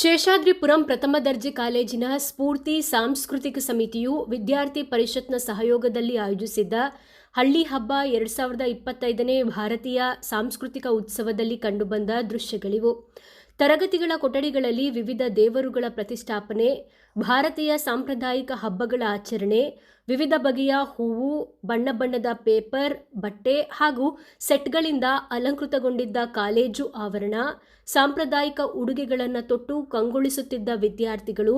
ಶೇಷಾದ್ರಿಪುರಂ ಪ್ರಥಮ ದರ್ಜೆ ಕಾಲೇಜಿನ ಸ್ಫೂರ್ತಿ ಸಾಂಸ್ಕೃತಿಕ ಸಮಿತಿಯು ವಿದ್ಯಾರ್ಥಿ ಪರಿಷತ್ನ ಸಹಯೋಗದಲ್ಲಿ ಆಯೋಜಿಸಿದ್ದ ಹಳ್ಳಿ ಹಬ್ಬ ಎರಡ್ ಸಾವಿರದ ಇಪ್ಪತ್ತೈದನೇ ಭಾರತೀಯ ಸಾಂಸ್ಕೃತಿಕ ಉತ್ಸವದಲ್ಲಿ ಕಂಡುಬಂದ ದೃಶ್ಯಗಳಿವು. ತರಗತಿಗಳ ಕೊಠಡಿಗಳಲ್ಲಿ ವಿವಿಧ ದೇವರುಗಳ ಪ್ರತಿಷ್ಠಾಪನೆ, ಭಾರತೀಯ ಸಾಂಪ್ರದಾಯಿಕ ಹಬ್ಬಗಳ ಆಚರಣೆ ವಿವಿಧ ಬಗೆಯ ಹೂವು, ಬಣ್ಣ ಬಣ್ಣದ ಪೇಪರ್, ಬಟ್ಟೆ ಹಾಗೂ ಸೆಟ್ಗಳಿಂದ ಅಲಂಕೃತಗೊಂಡಿದ್ದ ಕಾಲೇಜು ಆವರಣ, ಸಾಂಪ್ರದಾಯಿಕ ಉಡುಗೆಗಳನ್ನು ತೊಟ್ಟು ಕಂಗೊಳಿಸುತ್ತಿದ್ದ ವಿದ್ಯಾರ್ಥಿಗಳು,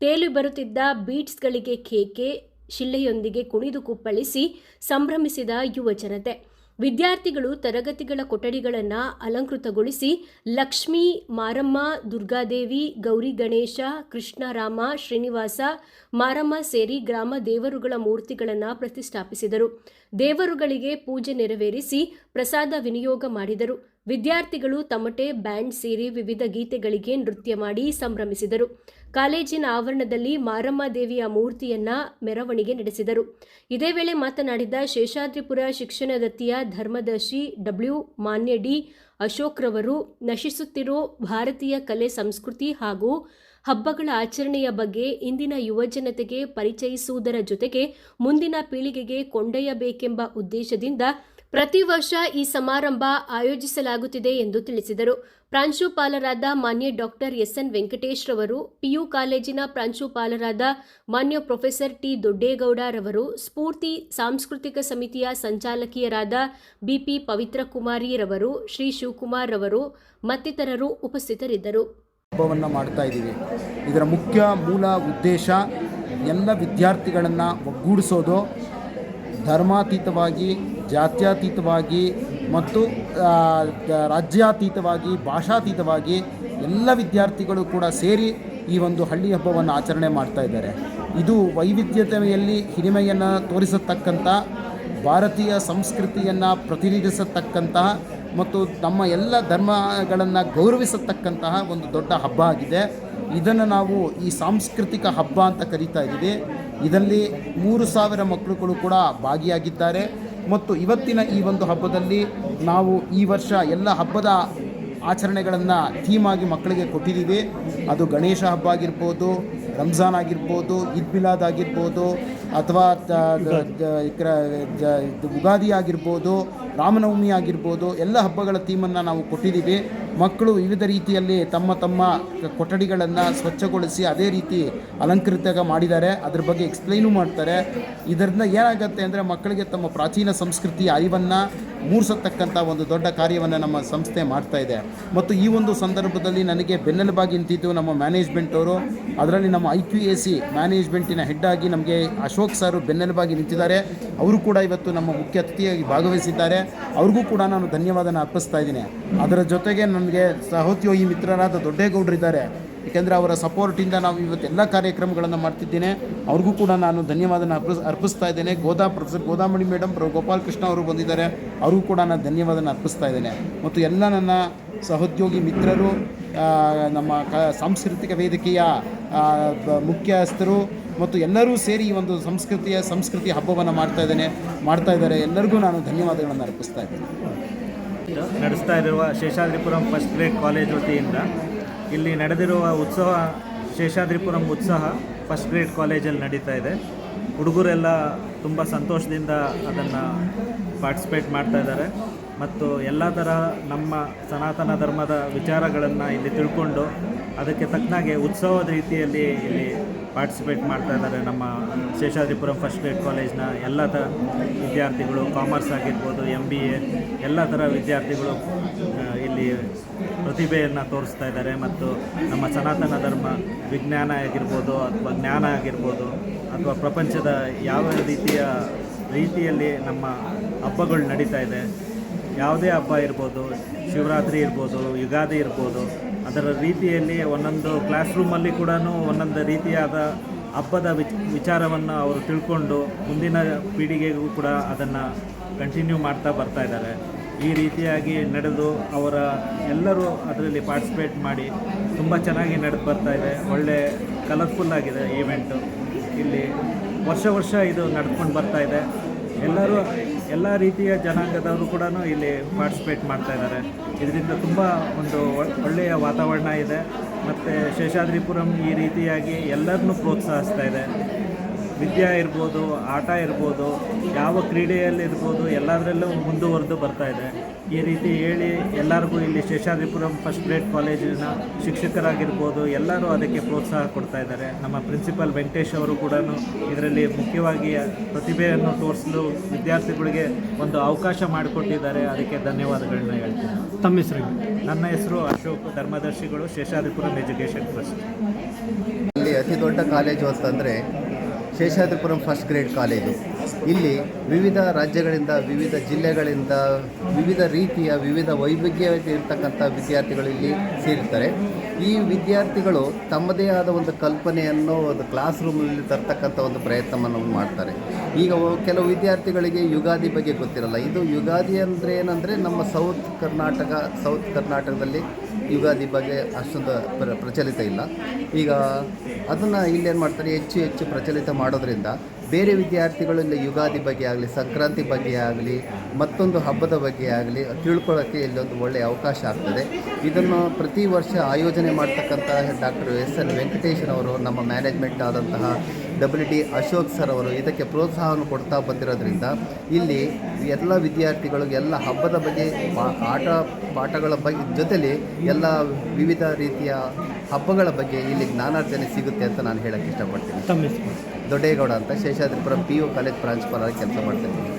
ತೇಲಿ ಬರುತ್ತಿದ್ದ ಬೀಟ್ಸ್ಗಳಿಗೆ ಕೇಕೆ ಶಿಲ್ಲೆಯೊಂದಿಗೆ ಕುಣಿದು ಕುಪ್ಪಳಿಸಿ ಸಂಭ್ರಮಿಸಿದ ಯುವ ಜನತೆ. ವಿದ್ಯಾರ್ಥಿಗಳು ತರಗತಿಗಳ ಕೊಠಡಿಗಳನ್ನು ಅಲಂಕೃತಗೊಳಿಸಿ ಲಕ್ಷ್ಮಿ, ಮಾರಮ್ಮ, ದುರ್ಗಾದೇವಿ, ಗೌರಿ ಗಣೇಶ ಕೃಷ್ಣರಾಮ ಶ್ರೀನಿವಾಸ, ಮಾರಮ್ಮ ಸೇರಿ ಗ್ರಾಮ ದೇವರುಗಳ ಮೂರ್ತಿಗಳನ್ನು ಪ್ರತಿಷ್ಠಾಪಿಸಿದರು. ದೇವರುಗಳಿಗೆ ಪೂಜೆ ನೆರವೇರಿಸಿ ಪ್ರಸಾದ ವಿನಿಯೋಗ ಮಾಡಿದರು. ವಿದ್ಯಾರ್ಥಿಗಳು ತಮಟೆ ಬ್ಯಾಂಡ್ ಸೇರಿ ವಿವಿಧ ಗೀತೆಗಳಿಗೆ ನೃತ್ಯ ಮಾಡಿ ಸಂಭ್ರಮಿಸಿದರು. ಕಾಲೇಜಿನ ಆವರಣದಲ್ಲಿ ಮಾರಮ್ಮ ದೇವಿಯ ಮೂರ್ತಿಯನ್ನ ಮೆರವಣಿಗೆ ನಡೆಸಿದರು. ಇದೇ ವೇಳೆ ಮಾತನಾಡಿದ ಶೇಷಾದ್ರಿಪುರ ಶಿಕ್ಷಣ ದತ್ತಿಯ ಧರ್ಮದರ್ಶಿ ಡಬ್ಲ್ಯೂ ಮಾನ್ಯ ಡಿ ಅಶೋಕ್ರವರು ನಶಿಸುತ್ತಿರೋ ಭಾರತೀಯ ಕಲೆ, ಸಂಸ್ಕೃತಿ ಹಾಗೂ ಹಬ್ಬಗಳ ಆಚರಣೆಯ ಬಗ್ಗೆ ಇಂದಿನ ಯುವಜನತೆಗೆ ಪರಿಚಯಿಸುವುದರ ಜೊತೆಗೆ ಮುಂದಿನ ಪೀಳಿಗೆಗೆ ಕೊಂಡೊಯ್ಯಬೇಕೆಂಬ ಉದ್ದೇಶದಿಂದ ಪ್ರತಿ ವರ್ಷ ಈ ಸಮಾರಂಭ ಆಯೋಜಿಸಲಾಗುತ್ತಿದೆ ಎಂದು ತಿಳಿಸಿದರು. ಪ್ರಾಂಶುಪಾಲರಾದ ಮಾನ್ಯ ಡಾಕ್ಟರ್ ಎಸ್ಎನ್ ವೆಂಕಟೇಶ್ ರವರು ಪಿಯು ಕಾಲೇಜಿನ ಪ್ರಾಂಶುಪಾಲರಾದ ಮಾನ್ಯ ಪ್ರೊಫೆಸರ್ ಟಿ ದೊಡ್ಡೇಗೌಡರವರು ಸ್ಫೂರ್ತಿ ಸಾಂಸ್ಕೃತಿಕ ಸಮಿತಿಯ ಸಂಚಾಲಕಿಯರಾದ ಬಿಪಿ ಪವಿತ್ರ ಕುಮಾರಿರವರು ಶ್ರೀ ಶಿವಕುಮಾರ್ ರವರು ಮತ್ತಿತರರು ಉಪಸ್ಥಿತರಿದ್ದರು. ಹಬ್ಬವನ್ನು ಮಾಡ್ತಾ ಇದ್ದೀವಿ. ಇದರ ಮುಖ್ಯ ಮೂಲ ಉದ್ದೇಶ ಎಲ್ಲ ವಿದ್ಯಾರ್ಥಿಗಳನ್ನು ಒಗ್ಗೂಡಿಸೋದು. ಧರ್ಮಾತೀತವಾಗಿ, ಜಾತ್ಯತೀತವಾಗಿ ಮತ್ತು ರಾಜ್ಯಾತೀತವಾಗಿ, ಭಾಷಾತೀತವಾಗಿ ಎಲ್ಲ ವಿದ್ಯಾರ್ಥಿಗಳು ಕೂಡ ಸೇರಿ ಈ ಒಂದು ಹಳ್ಳಿ ಹಬ್ಬವನ್ನು ಆಚರಣೆ ಮಾಡ್ತಾ ಇದ್ದಾರೆ. ಇದು ವೈವಿಧ್ಯತೆಯಲ್ಲಿ ಹಿರಿಮೆಯನ್ನು ತೋರಿಸತಕ್ಕಂಥ ಭಾರತೀಯ ಸಂಸ್ಕೃತಿಯನ್ನು ಪ್ರತಿನಿಧಿಸತಕ್ಕಂತಹ ಮತ್ತು ನಮ್ಮ ಎಲ್ಲ ಧರ್ಮಗಳನ್ನು ಗೌರವಿಸತಕ್ಕಂತಹ ಒಂದು ದೊಡ್ಡ ಹಬ್ಬ ಆಗಿದೆ. ಇದನ್ನು ನಾವು ಈ ಸಾಂಸ್ಕೃತಿಕ ಹಬ್ಬ ಅಂತ ಕರೀತಾ ಇದ್ದೀವಿ. ಇದರಲ್ಲಿ ಮೂರು ಸಾವಿರ ಮಕ್ಕಳುಗಳು ಕೂಡ ಭಾಗಿಯಾಗಿದ್ದಾರೆ. ಮತ್ತು ಇವತ್ತಿನ ಈ ಒಂದು ಹಬ್ಬದಲ್ಲಿ ನಾವು ಈ ವರ್ಷ ಎಲ್ಲ ಹಬ್ಬದ ಆಚರಣೆಗಳನ್ನು ಥೀಮಾಗಿ ಮಕ್ಕಳಿಗೆ ಕೊಟ್ಟಿದ್ದೀವಿ. ಅದು ಗಣೇಶ ಹಬ್ಬ ಆಗಿರ್ಬೋದು, ರಂಜಾನ್ ಆಗಿರ್ಬೋದು, ಈದ್ ಮಿಲಾದ್ ಆಗಿರ್ಬೋದು, ಅಥವಾ ಉಗಾದಿ ಆಗಿರ್ಬೋದು, ರಾಮನವಮಿ ಆಗಿರ್ಬೋದು, ಎಲ್ಲ ಹಬ್ಬಗಳ ಥೀಮನ್ನು ನಾವು ಕೊಟ್ಟಿದ್ದೀವಿ. ಮಕ್ಕಳು ವಿವಿಧ ರೀತಿಯಲ್ಲಿ ತಮ್ಮ ತಮ್ಮ ಕೊಠಡಿಗಳನ್ನು ಸ್ವಚ್ಛಗೊಳಿಸಿ ಅದೇ ರೀತಿ ಅಲಂಕೃತ ಮಾಡಿದ್ದಾರೆ. ಅದ್ರ ಬಗ್ಗೆ ಎಕ್ಸ್ಪ್ಲೈನು ಮಾಡ್ತಾರೆ. ಇದರಿಂದ ಏನಾಗುತ್ತೆ ಅಂದರೆ ಮಕ್ಕಳಿಗೆ ತಮ್ಮ ಪ್ರಾಚೀನ ಸಂಸ್ಕೃತಿಯ ಅರಿವನ್ನು ಮೂಡಿಸತಕ್ಕಂಥ ಒಂದು ದೊಡ್ಡ ಕಾರ್ಯವನ್ನು ನಮ್ಮ ಸಂಸ್ಥೆ ಮಾಡ್ತಾ ಇದೆ. ಮತ್ತು ಈ ಒಂದು ಸಂದರ್ಭದಲ್ಲಿ ನನಗೆ ಬೆನ್ನೆಲುಬಾಗಿ ನಿಂತಿದ್ದು ನಮ್ಮ ಮ್ಯಾನೇಜ್ಮೆಂಟ್ ಅವರು. ಅದರಲ್ಲಿ ನಮ್ಮ ಐ ಕ್ಯೂ ಎ ಸಿ ಮ್ಯಾನೇಜ್ಮೆಂಟಿನ ಹೆಡ್ ಆಗಿ ನಮಗೆ ಅಶೋಕ್ ಸರ್ ಬೆನ್ನೆಲುಬಾಗಿ ನಿಂತಿದ್ದಾರೆ. ಅವರು ಕೂಡ ಇವತ್ತು ನಮ್ಮ ಮುಖ್ಯ ಅತಿಥಿಯಾಗಿ ಭಾಗವಹಿಸಿದ್ದಾರೆ. ಅವ್ರಿಗೂ ಕೂಡ ನಾನು ಧನ್ಯವಾದನ ಅರ್ಪಿಸ್ತಾ ಇದ್ದೀನಿ. ಅದರ ಜೊತೆಗೆ ನನಗೆ ಸಹೋದ್ಯೋಗಿ ಮಿತ್ರರಾದ ದೊಡ್ಡೇಗೌಡರಿದ್ದಾರೆ ಏಕೆಂದರೆ ಅವರ ಸಪೋರ್ಟಿಂದ ನಾವು ಇವತ್ತು ಎಲ್ಲ ಕಾರ್ಯಕ್ರಮಗಳನ್ನು ಮಾಡ್ತಿದ್ದೇನೆ. ಅವ್ರಿಗೂ ಕೂಡ ನಾನು ಧನ್ಯವಾದನ ಅರ್ಪಿಸ್ ಅರ್ಪಿಸ್ತಾ ಇದ್ದೇನೆ. Goda professor, Godamani madam pro Gopalakrishna ಅವರು ಬಂದಿದ್ದಾರೆ. ಅವ್ರಿಗೂ ಕೂಡ ನಾನು ಧನ್ಯವಾದನ ಅರ್ಪಿಸ್ತಾ ಇದ್ದೇನೆ. ಮತ್ತು ಎಲ್ಲ ನನ್ನ ಸಹೋದ್ಯೋಗಿ ಮಿತ್ರರು ನಮ್ಮ ಕ, ಸಾಂಸ್ಕೃತಿಕ ವೇದಿಕೆಯ ಮುಖ್ಯಸ್ಥರು ಮತ್ತು ಎಲ್ಲರೂ ಸೇರಿ ಈ ಒಂದು ಸಂಸ್ಕೃತಿಯ ಸಂಸ್ಕೃತಿ ಹಬ್ಬವನ್ನು ಮಾಡ್ತಾ ಇದ್ದೇನೆ. ಮಾಡ್ತಾ ಇದ್ದಾರೆ. ಎಲ್ಲರಿಗೂ ನಾನು ಧನ್ಯವಾದಗಳನ್ನು ಅರ್ಪಿಸ್ತಾ ಇದ್ದೇನೆ. ನಡೆಸ್ತಾ ಇರುವ ಶೇಷಾದ್ರಿಪುರಂ ಫಸ್ಟ್ ಗ್ರೇಡ್ ಕಾಲೇಜ್ ವತಿಯಿಂದ ಇಲ್ಲಿ ನಡೆದಿರುವ ಉತ್ಸವ, ಶೇಷಾದ್ರಿಪುರಂ ಉತ್ಸವ ಫಸ್ಟ್ ಗ್ರೇಡ್ ಕಾಲೇಜಲ್ಲಿ ನಡೀತಾ ಇದೆ. ಹುಡುಗರೆಲ್ಲ ತುಂಬ ಸಂತೋಷದಿಂದ ಅದನ್ನು ಪಾರ್ಟಿಸಿಪೇಟ್ ಮಾಡ್ತಾ ಇದ್ದಾರೆ. ಮತ್ತು ಎಲ್ಲ ಥರ ನಮ್ಮ ಸನಾತನ ಧರ್ಮದ ವಿಚಾರಗಳನ್ನು ಇಲ್ಲಿ ತಿಳ್ಕೊಂಡು ಅದಕ್ಕೆ ತಕ್ಕನಾಗೆ ಉತ್ಸವದ ರೀತಿಯಲ್ಲಿ ಇಲ್ಲಿ ಪಾರ್ಟಿಸಿಪೇಟ್ ಮಾಡ್ತಾ ಇದ್ದಾರೆ ನಮ್ಮ ಶೇಷಾದ್ರಿಪುರಂ ಫಸ್ಟ್ ಗ್ರೇಡ್ ಕಾಲೇಜ್ನ ಎಲ್ಲ ಥರ ವಿದ್ಯಾರ್ಥಿಗಳು ಕಾಮರ್ಸ್ ಆಗಿರ್ಬೋದು ಎಂ ಬಿ ಎ ಎಲ್ಲ ಥರ ವಿದ್ಯಾರ್ಥಿಗಳು ಇಲ್ಲಿ ಪ್ರತಿಭೆಯನ್ನು ತೋರಿಸ್ತಾ ಇದ್ದಾರೆ ಮತ್ತು ನಮ್ಮ ಸನಾತನ ಧರ್ಮ ವಿಜ್ಞಾನ ಆಗಿರ್ಬೋದು ಅಥವಾ ಜ್ಞಾನ ಆಗಿರ್ಬೋದು ಅಥವಾ ಪ್ರಪಂಚದ ಯಾವ ರೀತಿಯ ರೀತಿಯಲ್ಲಿ ನಮ್ಮ ಹಬ್ಬಗಳು ನಡೀತಾ ಇದೆ ಯಾವುದೇ ಹಬ್ಬ ಇರ್ಬೋದು, ಶಿವರಾತ್ರಿ ಇರ್ಬೋದು, ಯುಗಾದಿ ಇರ್ಬೋದು, ಅದರ ರೀತಿಯಲ್ಲಿ ಒಂದೊಂದು ಕ್ಲಾಸ್ ರೂಮಲ್ಲಿ ಕೂಡ ಒಂದೊಂದು ರೀತಿಯಾದ ಹಬ್ಬದ ವಿಚ್, ವಿಚಾರವನ್ನು ಅವರು ತಿಳ್ಕೊಂಡು ಮುಂದಿನ ಪೀಳಿಗೆಗೂ ಕೂಡ ಅದನ್ನು ಕಂಟಿನ್ಯೂ ಮಾಡ್ತಾ ಬರ್ತಾ ಇದ್ದಾರೆ. ಈ ರೀತಿಯಾಗಿ ನಡೆದು ಅವರ ಎಲ್ಲರೂ ಅದರಲ್ಲಿ ಪಾರ್ಟಿಸಿಪೇಟ್ ಮಾಡಿ ತುಂಬ ಚೆನ್ನಾಗಿ ನಡೆದು ಬರ್ತಾ ಇದೆ. ಒಳ್ಳೆ ಕಲರ್ಫುಲ್ ಆಗಿದೆ ಈವೆಂಟು ಇಲ್ಲಿ ವರ್ಷ ವರ್ಷ ಇದು ನಡ್ಕೊಂಡು ಬರ್ತಾ ಇದೆ. ಎಲ್ಲರೂ ಎಲ್ಲ ರೀತಿಯ ಜನಾಂಗದವರು ಕೂಡ ಇಲ್ಲಿ ಪಾರ್ಟಿಸಿಪೇಟ್ ಮಾಡ್ತಾ ಇದ್ದಾರೆ. ಇದರಿಂದ ತುಂಬ ಒಂದು ಒಳ್ಳೆಯ ವಾತಾವರಣ ಇದೆ. ಮತ್ತು ಶೇಷಾದ್ರಿಪುರಂ ಈ ರೀತಿಯಾಗಿ ಎಲ್ಲರನ್ನೂ ಪ್ರೋತ್ಸಾಹಿಸ್ತಾ ಇದೆ. ವಿದ್ಯಾ ಇರ್ಬೋದು ಆಟ ಇರ್ಬೋದು ಯಾವ ಕ್ರೀಡೆಯಲ್ಲಿರ್ಬೋದು ಎಲ್ಲದರಲ್ಲೂ ಮುಂದುವರೆದು ಬರ್ತಾ ಇದೆ. ಈ ರೀತಿ ಹೇಳಿ ಎಲ್ಲರಿಗೂ ಇಲ್ಲಿ ಶೇಷಾದ್ರಿಪುರಂ ಫಸ್ಟ್ ಗ್ರೇಡ್ ಕಾಲೇಜಿನ ಶಿಕ್ಷಕರಾಗಿರ್ಬೋದು ಎಲ್ಲರೂ ಅದಕ್ಕೆ ಪ್ರೋತ್ಸಾಹ ಕೊಡ್ತಾ ಇದ್ದಾರೆ. ನಮ್ಮ ಪ್ರಿನ್ಸಿಪಾಲ್ ವೆಂಕಟೇಶ್ ಅವರು ಕೂಡ ಇದರಲ್ಲಿ ಮುಖ್ಯವಾಗಿ ಪ್ರತಿಭೆಯನ್ನು ತೋರಿಸಲು ವಿದ್ಯಾರ್ಥಿಗಳಿಗೆ ಒಂದು ಅವಕಾಶ ಮಾಡಿಕೊಟ್ಟಿದ್ದಾರೆ. ಅದಕ್ಕೆ ಧನ್ಯವಾದಗಳನ್ನ ಹೇಳ್ತೀನಿ. ತಮ್ಮ ಹೆಸರು? ನನ್ನ ಹೆಸರು ಅಶೋಕ್. ಧರ್ಮದರ್ಶಿಗಳು ಶೇಷಾದ್ರಿಪುರಂ ಎಜುಕೇಷನ್ ಟ್ರಸ್ಟ್. ಇಲ್ಲಿ ಅತಿ ದೊಡ್ಡ ಕಾಲೇಜು ಅಂತಂದರೆ ಶೇಷಾದ್ರಿಪುರಂ ಫಸ್ಟ್ ಗ್ರೇಡ್ ಕಾಲೇಜು. ಇಲ್ಲಿ ವಿವಿಧ ರಾಜ್ಯಗಳಿಂದ, ವಿವಿಧ ಜಿಲ್ಲೆಗಳಿಂದ, ವಿವಿಧ ರೀತಿಯ, ವಿವಿಧ ವೈವಿಧ್ಯತೆ ಇರ್ತಕ್ಕಂಥ ವಿದ್ಯಾರ್ಥಿಗಳು ಇಲ್ಲಿ ಸೇರಿರ್ತಾರೆ. ಈ ವಿದ್ಯಾರ್ಥಿಗಳು ತಮ್ಮದೇ ಆದ ಒಂದು ಕಲ್ಪನೆಯನ್ನು, ಒಂದು ಕ್ಲಾಸ್ ರೂಮಲ್ಲಿ ತರ್ತಕ್ಕಂಥ ಒಂದು ಪ್ರಯತ್ನವನ್ನು ಮಾಡ್ತಾರೆ. ಈಗ ಕೆಲವು ವಿದ್ಯಾರ್ಥಿಗಳಿಗೆ ಯುಗಾದಿ ಬಗ್ಗೆ ಗೊತ್ತಿರಲ್ಲ. ಇದು ಯುಗಾದಿ ಅಂದರೆ ಏನಂದರೆ ನಮ್ಮ ಸೌತ್ ಕರ್ನಾಟಕ ಸೌತ್ ಕರ್ನಾಟಕದಲ್ಲಿ ಯುಗಾದಿ ಬಗ್ಗೆ ಅಷ್ಟೊಂದು ಪ್ರ ಪ್ರಚಲಿತ ಇಲ್ಲ. ಈಗ ಅದನ್ನು ಇಲ್ಲೇನು ಮಾಡ್ತಾರೆ? ಹೆಚ್ಚು ಹೆಚ್ಚು ಪ್ರಚಲಿತ ಮಾಡೋದ್ರಿಂದ ಬೇರೆ ವಿದ್ಯಾರ್ಥಿಗಳು ಇಲ್ಲಿ ಯುಗಾದಿ ಬಗ್ಗೆ ಆಗಲಿ, ಸಂಕ್ರಾಂತಿ ಬಗ್ಗೆ ಆಗಲಿ, ಮತ್ತೊಂದು ಹಬ್ಬದ ಬಗ್ಗೆ ಆಗಲಿ ತಿಳ್ಕೊಳ್ಳೋಕ್ಕೆ ಇಲ್ಲೊಂದು ಒಳ್ಳೆಯ ಅವಕಾಶ ಆಗ್ತದೆ. ಇದನ್ನು ಪ್ರತಿ ವರ್ಷ ಆಯೋಜನೆ ಮಾಡ್ತಕ್ಕಂತಹ ಡಾಕ್ಟರ್ ಎಸ್ ಎನ್ ವೆಂಕಟೇಶನವರು ನಮ್ಮ ಮ್ಯಾನೇಜ್ಮೆಂಟ್ ಆದಂತಹ ಡಬ್ಲ್ಯೂ ಡಿ ಅಶೋಕ್ ಸರ್ ಅವರು ಇದಕ್ಕೆ ಪ್ರೋತ್ಸಾಹವನ್ನು ಕೊಡ್ತಾ ಬಂದಿರೋದ್ರಿಂದ ಇಲ್ಲಿ ಎಲ್ಲ ವಿದ್ಯಾರ್ಥಿಗಳು ಎಲ್ಲ ಹಬ್ಬದ ಬಗ್ಗೆ ಆಟ ಪಾಠಗಳ ಬಗ್ಗೆ ಜೊತೆಲಿ ಎಲ್ಲ ವಿವಿಧ ರೀತಿಯ ಹಬ್ಬಗಳ ಬಗ್ಗೆ ಇಲ್ಲಿ ಜ್ಞಾನಾರ್ಜನೆ ಸಿಗುತ್ತೆ ಅಂತ ನಾನು ಹೇಳಕ್ಕೆ ಇಷ್ಟಪಡ್ತೀನಿ. ದೊಡ್ಡೇಗೌಡ ಅಂತ ಶೇಷಾದ್ರಿಪುರ ಪಿ ಯು ಕಾಲೇಜ್ ಪ್ರಾಂಶುಪಾಲರಾಗಿ ಕೆಲಸ ಮಾಡ್ತಾ ಇದ್ದೀನಿ